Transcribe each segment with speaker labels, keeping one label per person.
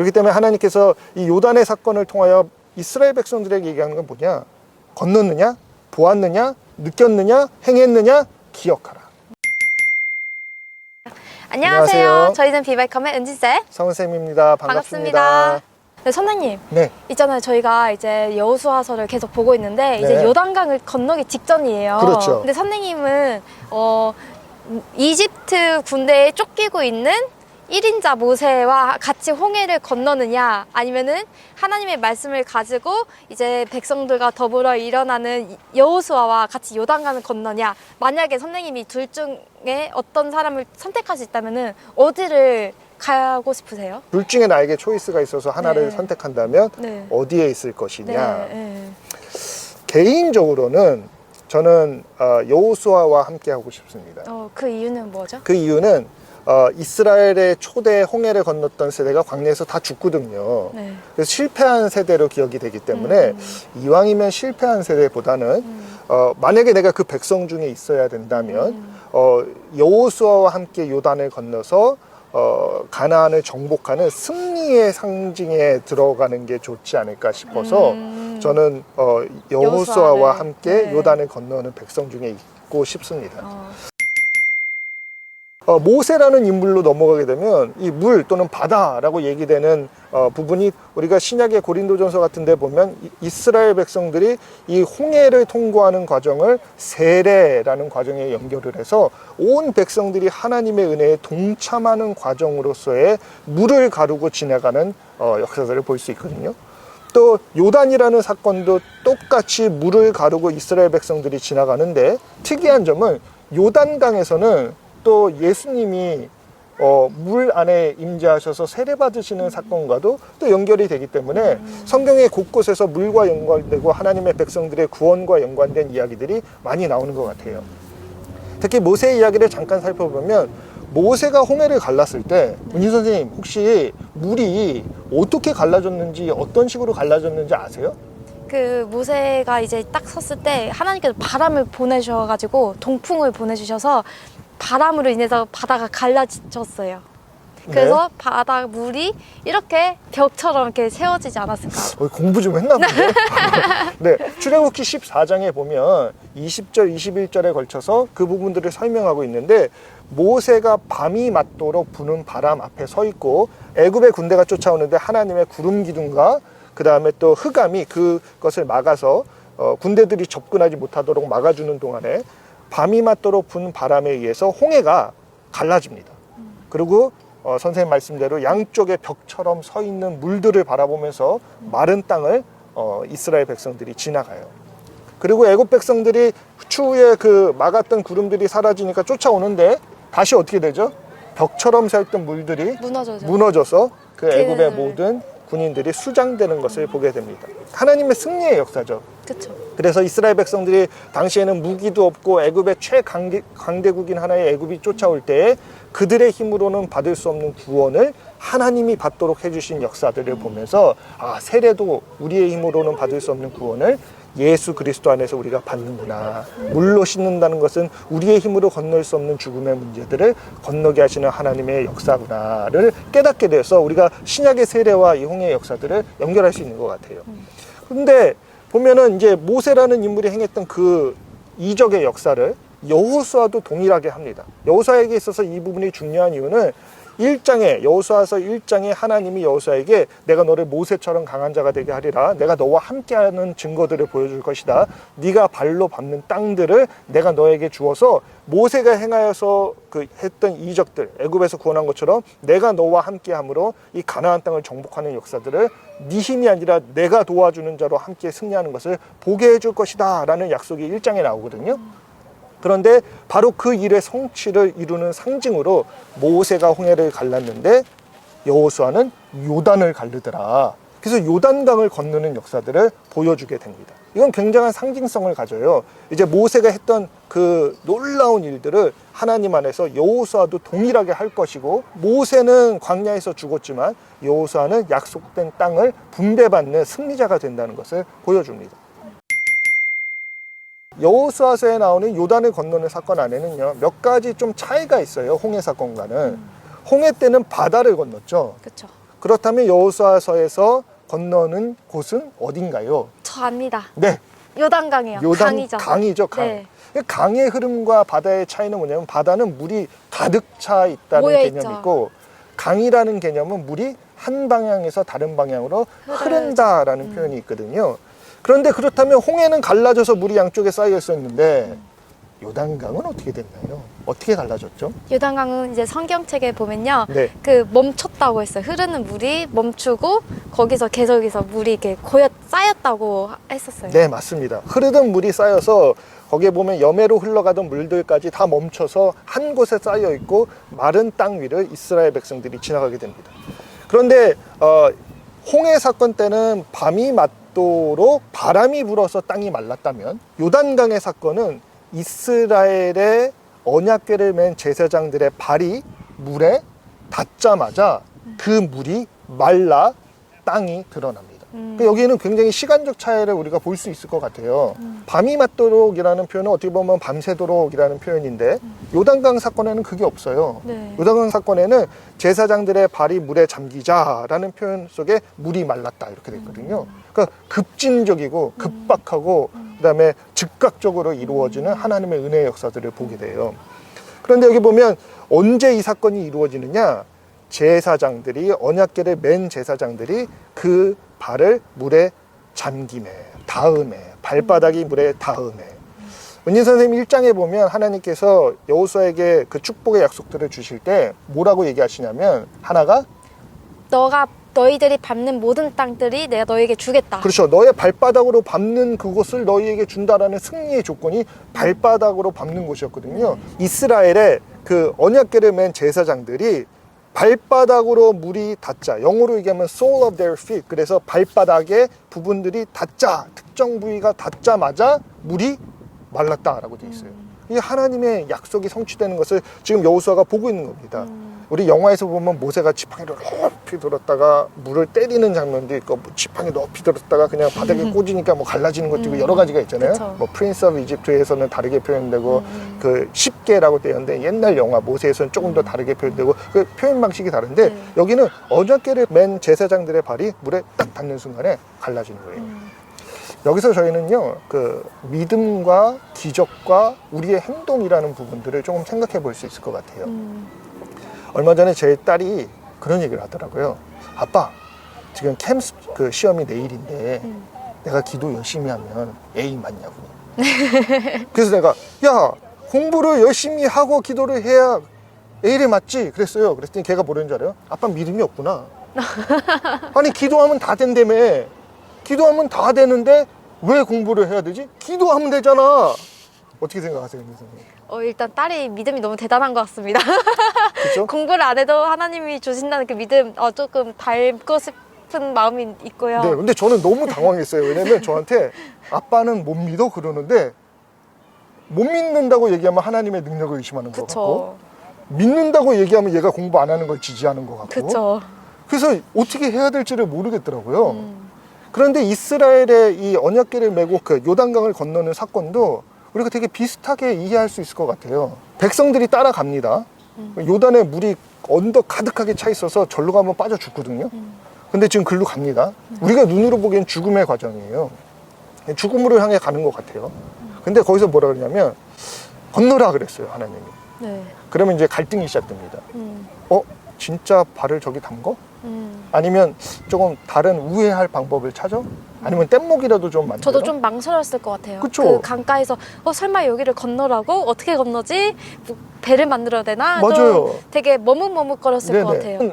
Speaker 1: 그렇기 때문에 하나님께서 이 요단의 사건을 통하여 이스라엘 백성들에게 얘기하는 건 뭐냐? 건넜느냐? 보았느냐? 느꼈느냐? 행했느냐? 기억하라.
Speaker 2: 안녕하세요.
Speaker 1: 안녕하세요.
Speaker 2: 저희는 비바이컴의 은진쌤.
Speaker 1: 성은쌤입니다. 반갑습니다.
Speaker 2: 반갑습니다. 네, 선생님.
Speaker 1: 네.
Speaker 2: 있잖아요. 저희가 이제 여호수아서를 계속 보고 있는데 이제
Speaker 1: 네.
Speaker 2: 요단강을 건너기 직전이에요.
Speaker 1: 그렇죠.
Speaker 2: 근데 선생님은 어 이집트 군대에 쫓기고 있는 1인자 모세와 같이 홍해를 건너느냐 아니면은 하나님의 말씀을 가지고 이제 백성들과 더불어 일어나는 여호수아와 같이 요단강을 건너냐 만약에 선생님이 둘 중에 어떤 사람을 선택할 수 있다면은 어디를 가고 싶으세요?
Speaker 1: 둘 중에 나에게 초이스가 있어서 하나를
Speaker 2: 네.
Speaker 1: 선택한다면
Speaker 2: 네.
Speaker 1: 어디에 있을
Speaker 2: 네,
Speaker 1: 것이냐?
Speaker 2: 네.
Speaker 1: 개인적으로는 저는 어, 여호수아와 함께 하고 싶습니다.
Speaker 2: 어, 그 이유는 뭐죠?
Speaker 1: 그 이유는 어, 이스라엘의 초대 홍해를 건넜던 세대가 광야에서 다 죽거든요.
Speaker 2: 네.
Speaker 1: 그래서 실패한 세대로 기억이 되기 때문에
Speaker 2: 음.
Speaker 1: 이왕이면 실패한 세대보다는
Speaker 2: 음.
Speaker 1: 어, 만약에 내가 그 백성 중에 있어야 된다면
Speaker 2: 음.
Speaker 1: 어, 여호수아와 함께 요단을 건너서 어, 가나안을 정복하는 승리의 상징에 들어가는 게 좋지 않을까 싶어서
Speaker 2: 음.
Speaker 1: 저는 어, 여호수아와 함께
Speaker 2: 네.
Speaker 1: 요단을 건너는 백성 중에 있고 싶습니다.
Speaker 2: 어,
Speaker 1: 어, 모세라는 인물로 넘어가게 되면 이 물 또는 바다라고 얘기되는 어, 부분이 우리가 신약의 고린도전서 같은 데 보면 이- 이스라엘 백성들이 이 홍해를 통과하는 과정을 세례라는 과정에 연결을 해서 온 백성들이 하나님의 은혜에 동참하는 과정으로서의 물을 가르고 지나가는 어, 역사들을 볼 수 있거든요. 또 요단이라는 사건도 똑같이 물을 가르고 이스라엘 백성들이 지나가는데 특이한 점은 요단강에서는 또 예수님이 어, 물 안에 임재하셔서 세례 받으시는 사건과도 또 연결이 되기 때문에 성경의 곳곳에서 물과 연관되고 하나님의 백성들의 구원과 연관된 이야기들이 많이 나오는 것 같아요. 특히 모세 이야기를 잠깐 살펴보면 모세가 홍해를 갈랐을 때 문희 선생님 혹시 물이 어떻게 갈라졌는지 어떤 식으로 갈라졌는지 아세요?
Speaker 2: 그 모세가 이제 딱 섰을 때 하나님께서 바람을 보내셔가지고 동풍을 보내주셔서 바람으로 인해서 바다가 갈라졌어요. 그래서 바다 물이 이렇게 벽처럼 이렇게 세워지지 않았을까.
Speaker 1: 어, 공부 좀 했나 본데. 네, 출애굽기 14장에 보면 20절, 21절에 걸쳐서 그 부분들을 설명하고 있는데 모세가 밤이 맞도록 부는 바람 앞에 서 있고 애굽의 군대가 쫓아오는데 하나님의 구름 기둥과 그 다음에 또 흑암이 그것을 막아서 어, 군대들이 접근하지 못하도록 막아주는 동안에 밤이 맞도록 부는 바람에 의해서 홍해가 갈라집니다. 그리고 어, 선생님 말씀대로 양쪽에 벽처럼 서 있는 물들을 바라보면서 마른 땅을 어, 이스라엘 백성들이 지나가요. 그리고 애굽 백성들이 추후에 그 막았던 구름들이 사라지니까 쫓아오는데 다시 어떻게 되죠? 벽처럼 서 있던 물들이
Speaker 2: 무너져죠.
Speaker 1: 무너져서 그 애굽의
Speaker 2: 그-
Speaker 1: 모든 군인들이 수장되는 것을 보게 됩니다. 하나님의 승리의 역사죠.
Speaker 2: 그쵸.
Speaker 1: 그래서 이스라엘 백성들이 당시에는 무기도 없고 애굽의 최강대국인 하나의 애굽이 쫓아올 때에 그들의 힘으로는 받을 수 없는 구원을 하나님이 받도록 해주신 역사들을 보면서 아 세례도 우리의 힘으로는 받을 수 없는 구원을 예수 그리스도 안에서 우리가 받는구나 물로 씻는다는 것은 우리의 힘으로 건널 수 없는 죽음의 문제들을 건너게 하시는 하나님의 역사구나를 깨닫게 돼서 우리가 신약의 세례와 이 홍해의 역사들을 연결할 수 있는 것 같아요. 근데 보면은 이제 모세라는 인물이 행했던 그 이적의 역사를 여호수아도 동일하게 합니다. 여호수아에게 있어서 이 부분이 중요한 이유는 1장에 여호수아서 1장에 하나님이 여호수아에게 내가 너를 모세처럼 강한 자가 되게 하리라. 내가 너와 함께하는 증거들을 보여줄 것이다. 네가 발로 밟는 땅들을 내가 너에게 주어서 모세가 행하여서 그 했던 이적들 애굽에서 구원한 것처럼 내가 너와 함께함으로 이 가나안 땅을 정복하는 역사들을 네 힘이 아니라 내가 도와주는 자로 함께 승리하는 것을 보게 해줄 것이다라는 약속이 1장에 나오거든요. 그런데 바로 그 일의 성취를 이루는 상징으로 모세가 홍해를 갈랐는데 여호수아는 요단을 갈르더라. 그래서 요단강을 건너는 역사들을 보여주게 됩니다. 이건 굉장한 상징성을 가져요. 이제 모세가 했던 그 놀라운 일들을 하나님 안에서 여호수아도 동일하게 할 것이고 모세는 광야에서 죽었지만 여호수아는 약속된 땅을 분배받는 승리자가 된다는 것을 보여줍니다. 여호수아서에 나오는 요단을 건너는 사건 안에는요 몇 가지 좀 차이가 있어요 홍해 사건과는 홍해 때는 바다를 건넜죠
Speaker 2: 그쵸.
Speaker 1: 그렇다면 여호수아서에서 건너는 곳은 어딘가요?
Speaker 2: 저 압니다.
Speaker 1: 네,
Speaker 2: 요단강이요.
Speaker 1: 요단
Speaker 2: 강이죠.
Speaker 1: 강이죠, 강.
Speaker 2: 네.
Speaker 1: 강의 흐름과 바다의 차이는 뭐냐면 바다는 물이 가득 차 있다는
Speaker 2: 모여
Speaker 1: 개념이
Speaker 2: 있죠.
Speaker 1: 있고 강이라는 개념은 물이 한 방향에서 다른 방향으로. 흐른다라는
Speaker 2: 음.
Speaker 1: 표현이 있거든요. 그런데 그렇다면 홍해는 갈라져서 물이 양쪽에 쌓여 있었는데 요단강은 어떻게 됐나요? 어떻게 갈라졌죠?
Speaker 2: 요단강은 이제 성경책에 보면요.
Speaker 1: 네.
Speaker 2: 그 멈췄다고 했어요. 흐르는 물이 멈추고 거기서 계속해서 물이 이렇게 고여 쌓였다고 하- 했었어요.
Speaker 1: 네, 맞습니다. 흐르던 물이 쌓여서 거기에 보면 여매로 흘러가던 물들까지 다 멈춰서 한 곳에 쌓여 있고 마른 땅 위를 이스라엘 백성들이 지나가게 됩니다. 그런데 어, 홍해 사건 때는 밤이 맞 도록 바람이 불어서 땅이 말랐다면 요단강의 사건은 이스라엘의 언약궤를 맨 제사장들의 발이 물에 닿자마자 그 물이 말라 땅이 드러납니다.
Speaker 2: 음.
Speaker 1: 그러니까 여기에는 굉장히 시간적 차이를 우리가 볼 수 있을 것 같아요.
Speaker 2: 음.
Speaker 1: 밤이 맞도록이라는 표현은 어떻게 보면 밤새도록이라는 표현인데 요단강 사건에는 그게 없어요.
Speaker 2: 네.
Speaker 1: 요단강 사건에는 제사장들의 발이 물에 잠기자라는 표현 속에 물이 말랐다 이렇게 됐거든요. 그러니까 급진적이고 급박하고 그다음에 즉각적으로 이루어지는 하나님의 은혜의 역사들을 보게 돼요. 그런데 여기 보면 언제 이 사건이 이루어지느냐? 제사장들이 언약궤를 맨 제사장들이 그 발을 물에 잠김에 닿음에 발바닥이 물에 닿음에. 은진 선생님 1장에 보면 하나님께서 여호수아에게 그 축복의 약속들을 주실 때 뭐라고 얘기하시냐면 하나가
Speaker 2: 너가 너희들이 밟는 모든 땅들이 내가 너에게 주겠다.
Speaker 1: 그렇죠. 너의 발바닥으로 밟는 그곳을 너희에게 준다라는 승리의 조건이 발바닥으로 밟는 곳이었거든요. 이스라엘의 그 언약궤를 맨 제사장들이 발바닥으로 물이 닿자. 영어로 얘기하면 sole of their feet. 그래서 발바닥의 부분들이 닿자. 특정 부위가 닿자마자 물이 말랐다라고 돼 있어요. 이 하나님의 약속이 성취되는 것을 지금 여호수아가 보고 있는 겁니다 우리 영화에서 보면 모세가 지팡이를 높이 들었다가 물을 때리는 장면도 있고 뭐 지팡이 높이 들었다가 그냥 바닥에 꽂으니까 뭐 갈라지는 것도 있고 여러 가지가 있잖아요.
Speaker 2: 그쵸.
Speaker 1: 뭐 프린스 오브 이집트에서는 다르게 표현되고 그 십계라고 되었는데 옛날 영화 모세에서는 조금 더 다르게 표현되고 그 표현 방식이 다른데
Speaker 2: 네.
Speaker 1: 여기는 언약계를 맨 제사장들의 발이 물에 딱 닿는 순간에 갈라지는 거예요.
Speaker 2: 음.
Speaker 1: 여기서 저희는요, 그 믿음과 기적과 우리의 행동이라는 부분들을 조금 생각해 볼 수 있을 것 같아요.
Speaker 2: 음.
Speaker 1: 얼마 전에 제 딸이 그런 얘기를 하더라고요. 아빠, 지금 캠그 시험이 내일인데
Speaker 2: 음.
Speaker 1: 내가 기도 열심히 하면 A 맞냐고. 그래서 내가 야 공부를 열심히 하고 기도를 해야 A를 맞지 그랬어요. 그랬더니 걔가 뭐라는 줄 알아요? 아빠 믿음이 없구나. 아니 기도하면 다 된다며. 기도하면 다 되는데 왜 공부를 해야 되지? 기도하면 되잖아. 어떻게 생각하세요, 선생님?
Speaker 2: 어, 일단 딸이 믿음이 너무 대단한 것 같습니다.
Speaker 1: 그렇죠?
Speaker 2: 공부를 안 해도 하나님이 주신다는 그 믿음 어, 조금 닮고 싶은 마음이 있고요.
Speaker 1: 네, 근데 저는 너무 당황했어요. 왜냐면 저한테 아빠는 못 믿어 그러는데 못 믿는다고 얘기하면 하나님의 능력을 의심하는 것 같고
Speaker 2: 그쵸.
Speaker 1: 믿는다고 얘기하면 얘가 공부 안 하는 걸 지지하는 것 같고
Speaker 2: 그쵸.
Speaker 1: 그래서 어떻게 해야 될지를 모르겠더라고요.
Speaker 2: 음.
Speaker 1: 그런데 이스라엘의 이 언약궤를 메고 그 요단강을 건너는 사건도 우리가 되게 비슷하게 이해할 수 있을 것 같아요. 백성들이 따라갑니다. 요단에 물이 언덕 가득하게 차 있어서 절로 가면 빠져 죽거든요. 근데 지금 글로 갑니다. 우리가 눈으로 보기엔 죽음의 과정이에요. 죽음으로 향해 가는 것 같아요. 근데 거기서 뭐라 그러냐면 건너라 그랬어요, 하나님이.
Speaker 2: 네.
Speaker 1: 그러면 이제 갈등이 시작됩니다.
Speaker 2: 음.
Speaker 1: 어? 진짜 발을 저기 담궈?
Speaker 2: 음.
Speaker 1: 아니면 조금 다른 우회할 방법을 찾아? 아니면 뗏목이라도 좀 만들어?
Speaker 2: 저도 좀 망설였을 것 같아요.
Speaker 1: 그쵸?
Speaker 2: 그 강가에서 어 설마 여기를 건너라고 어떻게 건너지? 뭐 배를 만들어야 되나? 좀
Speaker 1: 맞아요.
Speaker 2: 되게 머뭇머뭇거렸을 것 같아요.
Speaker 1: 음,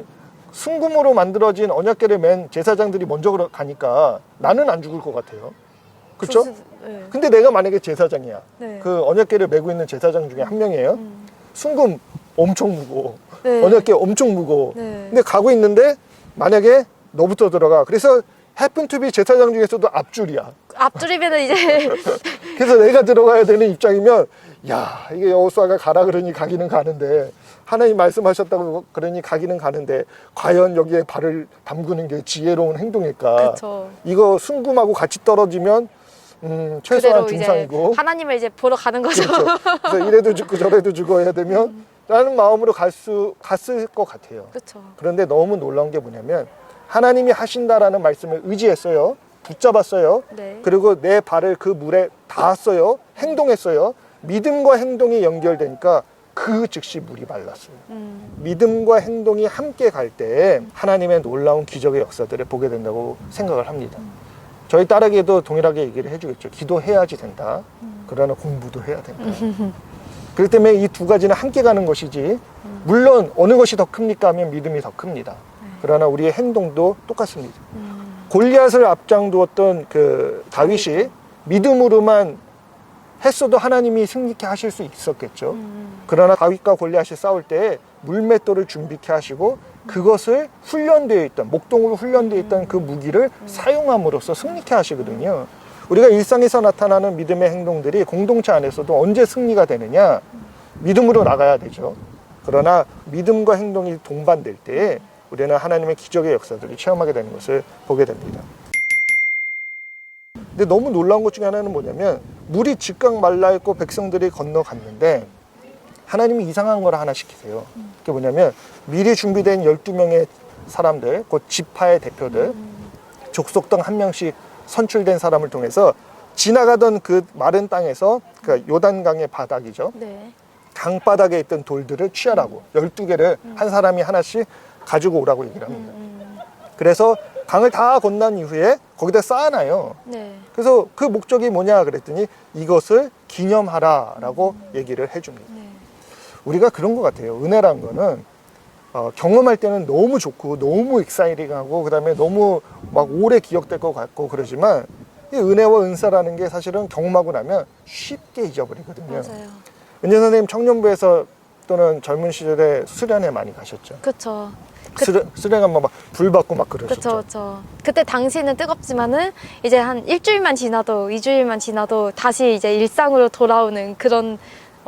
Speaker 1: 순금으로 만들어진 언약궤를 맨 제사장들이 먼저 걸어- 가니까 나는 안 죽을 것 같아요. 그렇죠?
Speaker 2: 그래서- 네.
Speaker 1: 근데 내가 만약에 제사장이야.
Speaker 2: 네.
Speaker 1: 그 언약궤를 메고 있는 제사장 중에 한 명이에요.
Speaker 2: 음.
Speaker 1: 순금 엄청 무거워.
Speaker 2: 네.
Speaker 1: 언약궤 엄청 무거워.
Speaker 2: 네.
Speaker 1: 근데 가고 있는데 만약에 너부터 들어가. 그래서 해픈 투비 제사장 중에서도 앞줄이야.
Speaker 2: 앞줄이면은 이제
Speaker 1: 그래서 내가 들어가야 되는 입장이면 야 이게 여호수아가 가라 그러니 가기는 가는데 하나님 말씀하셨다고 그러니 가기는 가는데 과연 여기에 발을 담그는 게 지혜로운 행동일까?
Speaker 2: 그쵸.
Speaker 1: 이거 순금하고 같이 떨어지면 음, 최소한
Speaker 2: 그대로 이제
Speaker 1: 중상이고
Speaker 2: 하나님을 이제 보러 가는 거죠.
Speaker 1: 그렇죠. 그래서 이래도 죽고 저래도 죽어 해야 되면 라는 마음으로 갈 수 갔을 것 같아요.
Speaker 2: 그렇죠.
Speaker 1: 그런데 너무 놀라운 게 뭐냐면 하나님이 하신다라는 말씀을 의지했어요. 붙잡았어요.
Speaker 2: 네.
Speaker 1: 그리고 내 발을 그 물에 닿았어요. 행동했어요. 믿음과 행동이 연결되니까 그 즉시 물이 말랐어요.
Speaker 2: 음,
Speaker 1: 믿음과 행동이 함께 갈 때 하나님의 놀라운 기적의 역사들을 보게 된다고 생각을 합니다. 저희 딸에게도 동일하게 얘기를 해주겠죠. 기도해야지 된다. 그러나 공부도 해야 된다. 그렇기 때문에 이 두 가지는 함께 가는 것이지, 물론 어느 것이 더 큽니까 하면 믿음이 더 큽니다. 그러나 우리의 행동도 똑같습니다.
Speaker 2: 음,
Speaker 1: 골리앗을 앞장두었던 그 다윗이 믿음으로만 했어도 하나님이 승리케 하실 수 있었겠죠.
Speaker 2: 음,
Speaker 1: 그러나 다윗과 골리앗이 싸울 때 물맷돌을 준비케 하시고 그것을 훈련되어 있던 목동으로 훈련되어 있던 그 무기를 사용함으로써 승리케 하시거든요. 우리가 일상에서 나타나는 믿음의 행동들이 공동체 안에서도 언제 승리가 되느냐? 믿음으로 나가야 되죠. 그러나 믿음과 행동이 동반될 때 우리는 하나님의 기적의 역사들을 체험하게 되는 것을 보게 됩니다. 근데 너무 놀라운 것 중에 하나는 뭐냐면 물이 즉각 말라 있고 백성들이 건너갔는데 하나님이 이상한 걸 하나 시키세요. 그게 뭐냐면 미리 준비된 12명의 사람들, 곧 지파의 대표들, 족속당 한 명씩 선출된 사람을 통해서 지나가던 그 마른 땅에서 그 요단강의 바닥이죠.
Speaker 2: 네.
Speaker 1: 강바닥에 있던 돌들을 취하라고 12개를 한 사람이 하나씩 가지고 오라고 얘기를 합니다.
Speaker 2: 음,
Speaker 1: 그래서 강을 다 건넌 이후에 거기다 쌓아놔요.
Speaker 2: 네.
Speaker 1: 그래서 그 목적이 뭐냐 그랬더니 이것을 기념하라라고 얘기를 해줍니다.
Speaker 2: 네.
Speaker 1: 우리가 그런 것 같아요. 은혜란 거는 어, 경험할 때는 너무 좋고 너무 익사이링하고 그다음에 너무 막 오래 기억될 것 같고 그러지만 이 은혜와 은사라는 게 사실은 경험하고 나면 쉽게 잊어버리거든요.
Speaker 2: 맞아요.
Speaker 1: 은재 선생님 청년부에서 또는 젊은 시절에 수련회 많이 가셨죠.
Speaker 2: 그렇죠. 그-
Speaker 1: 수련, 수련 가면 막불 받고 막 그러셨죠.
Speaker 2: 그렇죠, 그렇죠. 그때 당시는 뜨겁지만은 이제 한 일주일만 지나도 이주일만 지나도 다시 이제 일상으로 돌아오는 그런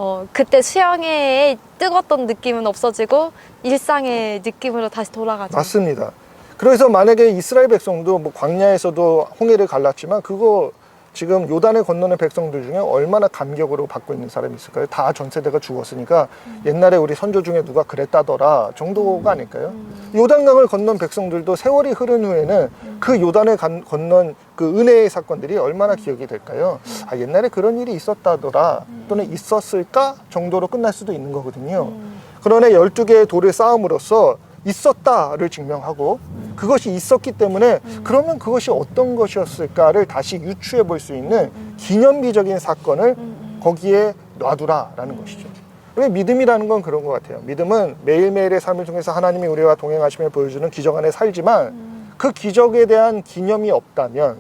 Speaker 2: 어 그때 수영의 뜨거웠던 느낌은 없어지고 일상의 느낌으로 다시 돌아가죠.
Speaker 1: 맞습니다. 그래서 만약에 이스라엘 백성도 뭐 광야에서도 홍해를 갈랐지만 그거 지금 요단을 건너는 백성들 중에 얼마나 감격으로 받고 있는 사람이 있을까요? 다 전 세대가 죽었으니까 옛날에 우리 선조 중에 누가 그랬다더라 정도가 아닐까요? 요단강을 건넌 백성들도 세월이 흐른 후에는 그 요단을 간- 건넌 그 은혜의 사건들이 얼마나 기억이 될까요? 아, 옛날에 그런 일이 있었다더라 또는 있었을까 정도로 끝날 수도 있는 거거든요.
Speaker 2: 음.
Speaker 1: 그러나 12개의 돌을 쌓음으로써 있었다를 증명하고 그것이 있었기 때문에 그러면 그것이 어떤 것이었을까를 다시 유추해 볼 수 있는 기념비적인 사건을 거기에 놔두라라는 것이죠. 왜 믿음이라는 건 그런 것 같아요. 믿음은 매일매일의 삶을 통해서 하나님이 우리와 동행하시며 보여주는 기적 안에 살지만 그 기적에 대한 기념이 없다면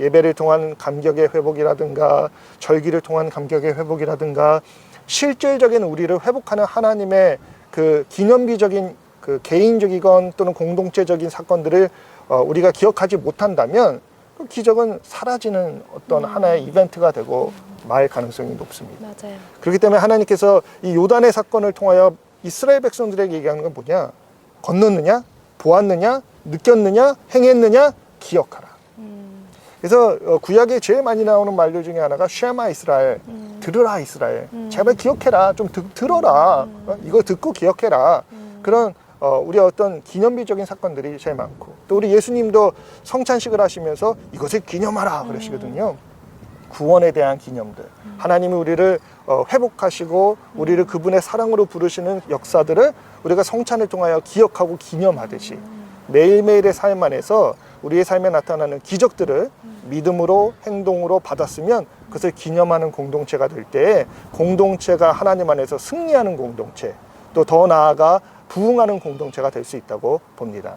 Speaker 1: 예배를 통한 감격의 회복이라든가 절기를 통한 감격의 회복이라든가 실질적인 우리를 회복하는 하나님의 그 기념비적인 그 개인적이건 또는 공동체적인 사건들을 어, 우리가 기억하지 못한다면 그 기적은 사라지는 어떤 하나의 이벤트가 되고 말 가능성이 높습니다.
Speaker 2: 맞아요.
Speaker 1: 그렇기 때문에 하나님께서 이 요단의 사건을 통하여 이스라엘 백성들에게 얘기하는 건 뭐냐? 건넜느냐? 보았느냐? 느꼈느냐? 행했느냐? 기억하라.
Speaker 2: 음,
Speaker 1: 그래서 어, 구약에 제일 많이 나오는 말들 중에 하나가 쉐마 이스라엘,
Speaker 2: 음.
Speaker 1: 들으라 이스라엘,
Speaker 2: 음.
Speaker 1: 제발 기억해라, 좀 듣, 들어라, 어, 이거 듣고 기억해라.
Speaker 2: 음.
Speaker 1: 그런 어, 우리 어떤 기념비적인 사건들이 제일 많고 또 우리 예수님도 성찬식을 하시면서 이것을 기념하라 그러시거든요. 구원에 대한 기념들, 하나님이 우리를 어, 회복하시고 우리를 그분의 사랑으로 부르시는 역사들을 우리가 성찬을 통하여 기억하고 기념하듯이 매일매일의 삶 안에서 우리의 삶에 나타나는 기적들을 믿음으로 행동으로 받았으면 그것을 기념하는 공동체가 될때 공동체가 하나님 안에서 승리하는 공동체 또 더 나아가 부흥하는 공동체가 될 수 있다고 봅니다.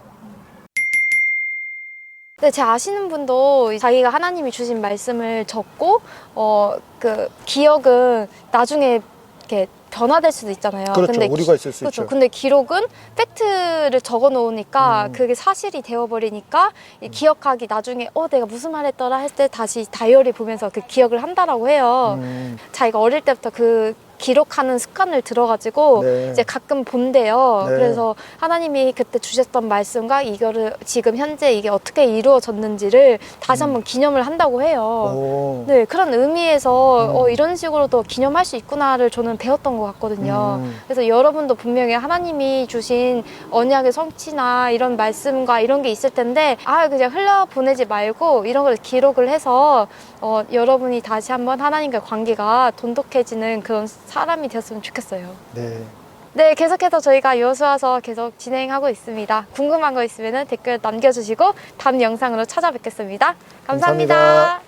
Speaker 2: 근데 제 아시는 분도 자기가 하나님이 주신 말씀을 적고 어 그 기억은 나중에 이렇게 변화될 수도 있잖아요.
Speaker 1: 그렇죠.
Speaker 2: 근데
Speaker 1: 오류가 있을 수
Speaker 2: 그렇죠.
Speaker 1: 있죠.
Speaker 2: 근데 기록은 팩트를 적어 놓으니까
Speaker 1: 음.
Speaker 2: 그게 사실이 되어 버리니까 이 기억하기 나중에 어 내가 무슨 말 했더라 했을 때 다시 다이어리 보면서 그 기억을 한다라고 해요.
Speaker 1: 음,
Speaker 2: 자기가 어릴 때부터 그 기록하는 습관을 들어가지고
Speaker 1: 네.
Speaker 2: 이제 가끔 본대요.
Speaker 1: 네.
Speaker 2: 그래서 하나님이 그때 주셨던 말씀과 이거를 지금 현재 이게 어떻게 이루어졌는지를 다시 한번 기념을 한다고 해요.
Speaker 1: 음. 오.
Speaker 2: 네, 그런 의미에서
Speaker 1: 음.
Speaker 2: 어, 이런 식으로도 기념할 수 있구나를 저는 배웠던 것 같거든요.
Speaker 1: 음.
Speaker 2: 그래서 여러분도 분명히 하나님이 주신 언약의 성취나 이런 말씀과 이런 게 있을 텐데, 아, 그냥 흘려보내지 말고 이런 걸 기록을 해서 어, 여러분이 다시 한번 하나님과 관계가 돈독해지는 그런 사람이 되었으면 좋겠어요.
Speaker 1: 네.
Speaker 2: 네, 계속해서 저희가 여수와서 계속 진행하고 있습니다. 궁금한 거 있으면 댓글 남겨주시고 다음 영상으로 찾아뵙겠습니다 감사합니다.
Speaker 1: 감사합니다.